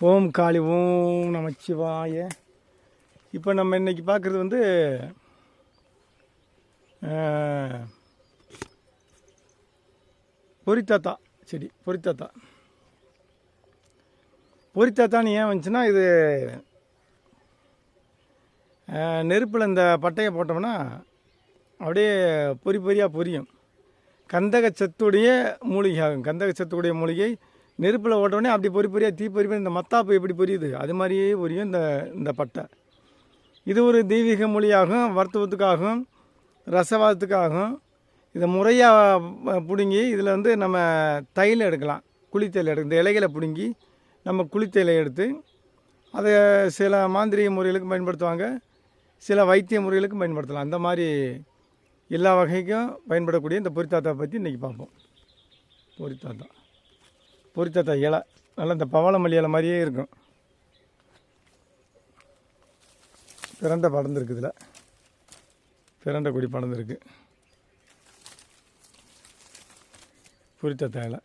ஓம் காளி ஓம் நமச்சிவாய. இப்போ நம்ம இன்றைக்கி பார்க்குறது வந்து பொரித்தாத்தா செடி பொரித்தாத்தா. பொரித்தாத்தான்னு ஏன் வந்துச்சுன்னா இது நெருப்பில் இந்த பட்டையை போட்டோம்னா அப்படியே பொறி பொறியாக பொரியும். கந்தக சத்துடைய மூலிகை ஆகும் கந்தக சத்துடைய மூலிகை நெருப்பில் ஓட்டோடனே அப்படி பொறி பொறியாக தீ பொறி இந்த மத்தாப்பு எப்படி பொரியுது? அது மாதிரியே பொரியும் இந்த இந்த பட்டை. இது ஒரு தெய்வீக மொழியாகும் வர்த்தகத்துக்காகவும் ரசவாதத்துக்காகும் இதை முறையாக பிடுங்கி இதில் வந்து நம்ம தையில் எடுக்கலாம். குளித்தையில் எடுக்க இந்த இலைகளை பிடுங்கி நம்ம குளித்தையில் எடுத்து அதை சில மாந்திரிக முறைகளுக்கு பயன்படுத்துவாங்க சில வைத்திய முறைகளுக்கும் பயன்படுத்தலாம். அந்த மாதிரி எல்லா வகைக்கும் பயன்படக்கூடிய இந்த பொரித்தாத்தா பற்றி இன்றைக்கி பார்ப்போம். பொரித்தாத்தா. பொரித்தாத்தா இலை. நல்லா இந்த பவளமல்லி இலை மாதிரியே இருக்கும். பிறண்ட படர்ந்துருக்கு இதில். பிறண்ட கொடி படர்ந்துருக்கு. பொரித்தாத்தா இலை.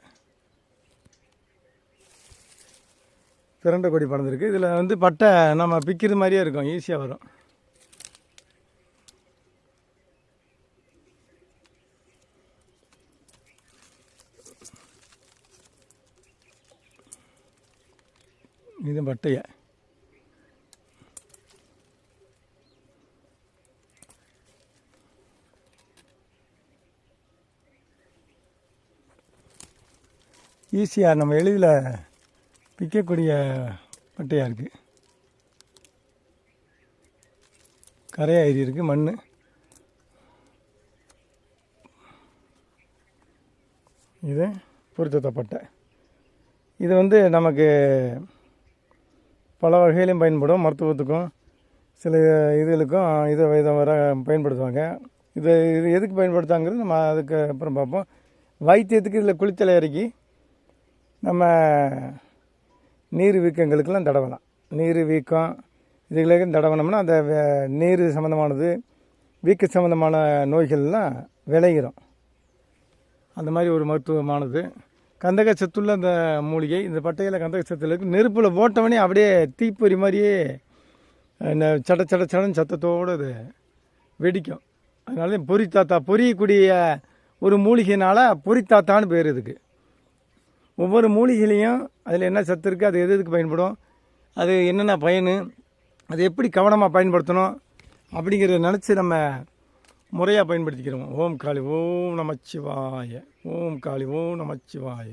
பிறண்ட கொடி படர்ந்துருக்கு. இதில் வந்து பட்டை நம்ம பிக்கிறது மாதிரியே இருக்கும். ஈஸியாக வரும். இது பட்டையை ஈஸியாக நம்ம எளிதில் பிக்கக்கூடிய பட்டையாக இருக்குது கரையாயிரி இருக்குது மண் இது பொருத்தத்த பட்டை இது வந்து நமக்கு பல வகையிலையும் பயன்படும் மருத்துவத்துக்கும் சில இதுகளுக்கும் இதை இதை வர பயன்படுத்துவாங்க. இது இது எதுக்கு பயன்படுத்தாங்கிறது நம்ம அதுக்கு அப்புறம் பார்ப்போம். வைத்தியத்துக்கு இதில் குளித்தலை இறக்கி நம்ம நீர் வீக்கங்களுக்கெல்லாம் தடவலாம். நீர் வீக்கம் இதுகளுக்கு தடவினோம்னா அந்த வே- நீர் சம்மந்தமானது வீக்க சம்மந்தமான நோய்கள்லாம் விளைகிறோம். அந்த மாதிரி ஒரு மருத்துவமானது. கந்தக சத்துள்ள அந்த மூலிகை இந்த பட்டையில் கந்தக சத்தில் இருக்குது நெருப்பில் போட்டவனே அப்படியே தீப்பொறி மாதிரியே இந்த சட சட சடன் சத்தத்தோடு அது வெடிக்கும். அதனால தான் பொரித்தாத்தா பொரியக்கூடிய ஒரு மூலிகைனால பொரித்தாத்தான்னு பேர் இதுக்கு. ஒவ்வொரு மூலிகையிலையும் அதில் என்ன சத்து இருக்குது அது எது எதுக்கு பயன்படும் அது என்னென்ன பயன் அது எப்படி கவனமாக பயன்படுத்தணும் அப்படிங்கிறத நினச்சி நம்ம முறையாக பயன்படுத்திக்கிறோம். ஓம் காளி ஓம் நமச்சிவாய. ஓம் காளி ஓம் நமச்சிவாய.